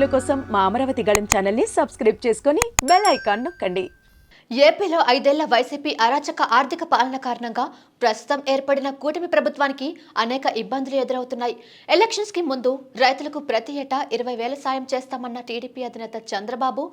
వీడియోల కోసం మా అమరావతి గళం ఛానల్ని సబ్స్క్రైబ్ చేసుకొని బెల్ ఐకాన్ నొక్కండి. ఏపీలో ఐదేళ్ళ వైసీపీ అరాచక ఆర్థిక పాలన కారణంగా ప్రస్తుతం ఏర్పడిన కూటమి ప్రభుత్వానికి అనేక ఇబ్బందులు ఎదురవుతున్నాయి. ఎలక్షన్స్కి ముందు రైతులకు ప్రతి ఏటా ఇరవై వేల సాయం చేస్తామన్న టీడీపీ అధినేత చంద్రబాబు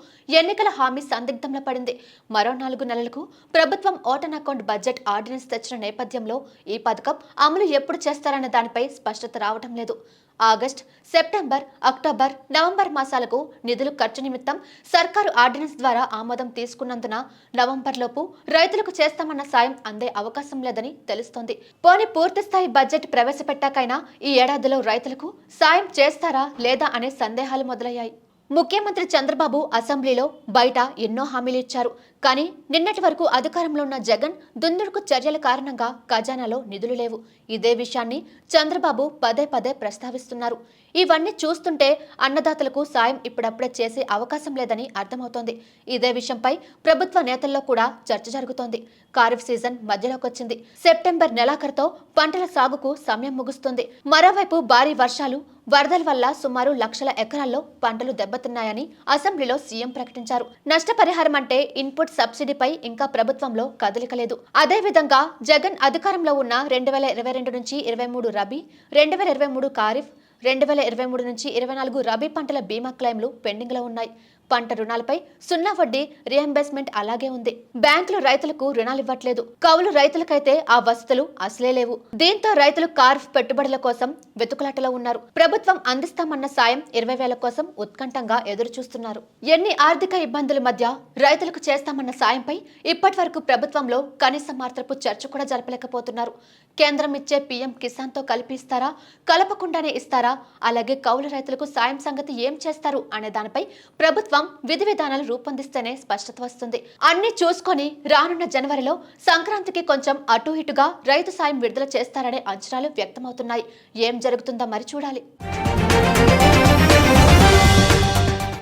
ఎన్నికల హామీ సందిగ్ధంలో పడింది. మరో నాలుగు నెలలకు ప్రభుత్వం ఓటన్ అకౌంట్ బడ్జెట్ ఆర్డినెన్స్ తెచ్చిన నేపథ్యంలో ఈ పథకం అమలు ఎప్పుడు చేస్తారన్న దానిపై స్పష్టత రావడం లేదు. ఆగస్ట్ సెప్టెంబర్ అక్టోబర్ నవంబర్ మాసాలకు నిధులు ఖర్చు నిమిత్తం సర్కారు ఆర్డినెన్స్ ద్వారా ఆమోదం తీసుకున్నందున నవంబర్లోపు రైతులకు చేస్తామన్న సాయం అందే అవకాశం లేదని తెలుస్తోంది. పోనీ పూర్తిస్థాయి బడ్జెట్ ప్రవేశపెట్టాకైనా ఈ ఏడాదిలో రైతులకు సాయం చేస్తారా లేదా అనే సందేహాలు మొదలయ్యాయి. ముఖ్యమంత్రి చంద్రబాబు అసెంబ్లీలో బయట ఎన్నో హామీలు ఇచ్చారు. కానీ నిన్నటి వరకు అధికారంలో ఉన్న జగన్ దుందుడుకు చర్యల కారణంగా ఖజానాలో నిధులు లేవు. ఇదే విషయాన్ని చంద్రబాబు పదే పదే ప్రస్తావిస్తున్నారు. ఇవన్నీ చూస్తుంటే అన్నదాతలకు సాయం ఇప్పుడప్పుడే చేసే అవకాశం లేదని అర్థమవుతోంది. ఇదే విషయంపై ప్రభుత్వ నేతల్లో కూడా చర్చ జరుగుతోంది. ఖరీఫ్ సీజన్ మధ్యలోకి వచ్చింది. సెప్టెంబర్ నెలాఖరుతో పంటల సాగుకు సమయం ముగుస్తుంది. మరోవైపు భారీ వర్షాలు వరదల వల్ల సుమారు లక్షల ఎకరాల్లో పంటలు దెబ్బతిన్నాయని అసెంబ్లీలో సీఎం ప్రకటించారు. నష్టపరిహారం అంటే ఇన్పుట్ సబ్సిడీపై ఇంకా ప్రభుత్వంలో కదలిక లేదు. అదేవిధంగా జగన్ అధికారంలో ఉన్న రెండు వేల ఇరవై రెండు నుంచి ఇరవై మూడు రబీ రెండు వేల ఇరవై మూడు ఖరీఫ్ రెండు వేల ఇరవై మూడు నుంచి ఇరవై నాలుగు రబీ పంటల బీమా క్లెయిమ్లు పెండింగ్లో ఉన్నాయి. పంట రుణాలపై సున్నా వడ్డీ రియంబర్స్మెంట్ అలాగే ఉంది. బ్యాంకులు రైతులకు రుణాలు ఇవ్వట్లేదు కౌలు రైతులకైతే ఆ వసతులు అసలే లేవు. దీంతో రైతులు కార్ఫ్ పెట్టుబడుల కోసం వెతుకులాటలో ఉన్నారు. ప్రభుత్వం అందిస్తామన్న సాయం ఇరవై వేల కోసం ఉత్కంఠంగా ఎదురు చూస్తున్నారు ఎన్ని ఆర్థిక ఇబ్బందుల మధ్య రైతులకు చేస్తామన్న సాయంపై ఇప్పటి వరకు ప్రభుత్వంలో కనీస మార్తపు చర్చ కూడా జరపలేకపోతున్నారు. కేంద్రం ఇచ్చే పీఎం కిసాన్తో కలిపి ఇస్తారా? కలపకుండానే ఇస్తారా? అలాగే కౌలు రైతులకు సాయం సంగతి ఏం చేస్తారు? అనే దానిపై ప్రభుత్వం ప్రభుత్వం విధి విధానాలు రూపొందిస్తేనే స్పష్టత వస్తుంది. అన్ని చూసుకొని రానున్న జనవరిలో సంక్రాంతికి కొంచెం అటు ఇటుగా రైతు సాయం విడుదల చేస్తారనే అంచనాలు వ్యక్తమవుతున్నాయి. ఏం జరుగుతుందో మరి చూడాలి.